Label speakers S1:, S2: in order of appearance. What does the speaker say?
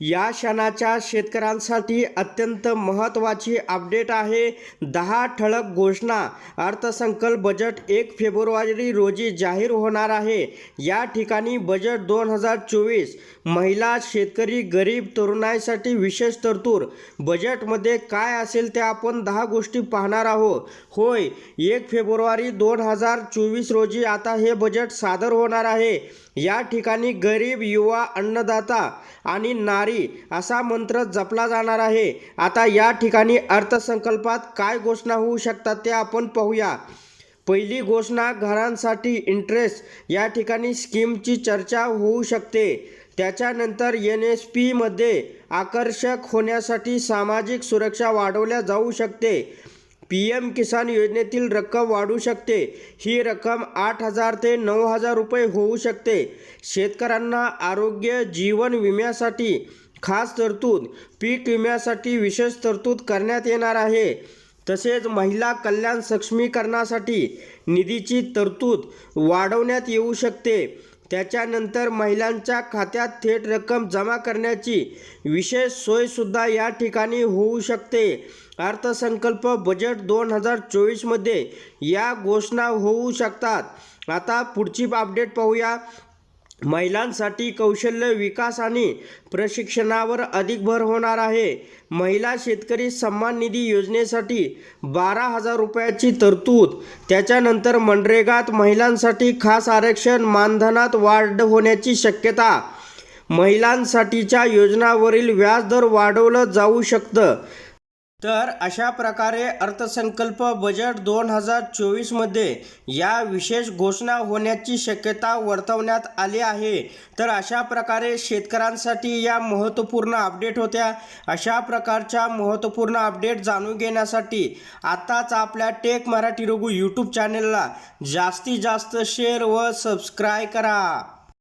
S1: या क्षणाच्या शेतकऱ्यांसाठी अत्यंत महत्त्वाची अपडेट आहे. दहा ठळक घोषणा अर्थसंकल्प बजेट एक फेब्रुवारी रोजी जाहीर होणार आहे. या ठिकाणी बजेट दोन हजार चोवीस महिला शेतकरी गरीब तरुणाईसाठी विशेष तरतूद. बजेटमध्ये काय असेल ते आपण दहा गोष्टी पाहणार आहोत. होय एक फेब्रुवारी दोन हजार चोवीस रोजी आता हे बजेट सादर होणार आहे. या ठिकाणी गरीब युवा अन्नदाता आणि ना नारी असा मंत्र जपला जाणार आहे. आता या ठिकाणी अर्थसंकल्पात काय घोषणा होऊ शकतात ते आपण पाहूया. पहिली घोषणा घरांसाठी इंटरेस्ट या ठिकाणी स्कीमची चर्चा होऊ शकते. त्याच्यानंतर एन एस पीमध्ये आकर्षक होण्यासाठी सामाजिक सुरक्षा वाढवल्या जाऊ शकते. पी एम किसान योजनेतील रक्कम वाढू शकते. ही रक्कम आठ हजार ते नऊ हजार रुपये होऊ शकते. शेतकऱ्यांना आरोग्य जीवन विम्यासाठी खास तरतूद पीक विम्यासाठी विशेष तरतूद करण्यात येणार आहे. तसेच महिला कल्याण सक्षमीकरणासाठी निधीची तरतूद वाढवण्यात येऊ शकते. त्याच्यानंतर महिलांच्या खात्यात थेट रक्कम जमा करण्याची विशेष सोयसुद्धा या ठिकाणी होऊ शकते. अर्थसंकल्प बजेट दोन हजार चोवीसमध्ये या घोषणा होऊ शकतात. आता पुढची अपडेट पाहूया. महिलांसाठी कौशल्य विकास आणि प्रशिक्षणावर अधिक भर होणार आहे. महिला शेतकरी सन्मान निधी योजनेसाठी बारा हजार रुपयाची तरतूद. त्याच्यानंतर मनरेगात महिलांसाठी खास आरक्षण मानधनात वाढ होण्याची शक्यता. महिलांसाठीच्या योजनावरील व्याजदर वाढवलं जाऊ शकतं. तर अशा प्रकारे अर्थसंकल्प बजेट दोन हजार चोवीसमध्ये या विशेष घोषणा होण्याची शक्यता वर्तवण्यात आली आहे. तर अशा प्रकारे शेतकऱ्यांसाठी या महत्त्वपूर्ण अपडेट होत्या. अशा प्रकारच्या महत्त्वपूर्ण अपडेट जाणून घेण्यासाठी आत्ताच आपल्या टेक मराठी रघु यूट्यूब चॅनलला जास्तीत जास्त शेअर व सबस्क्राईब करा.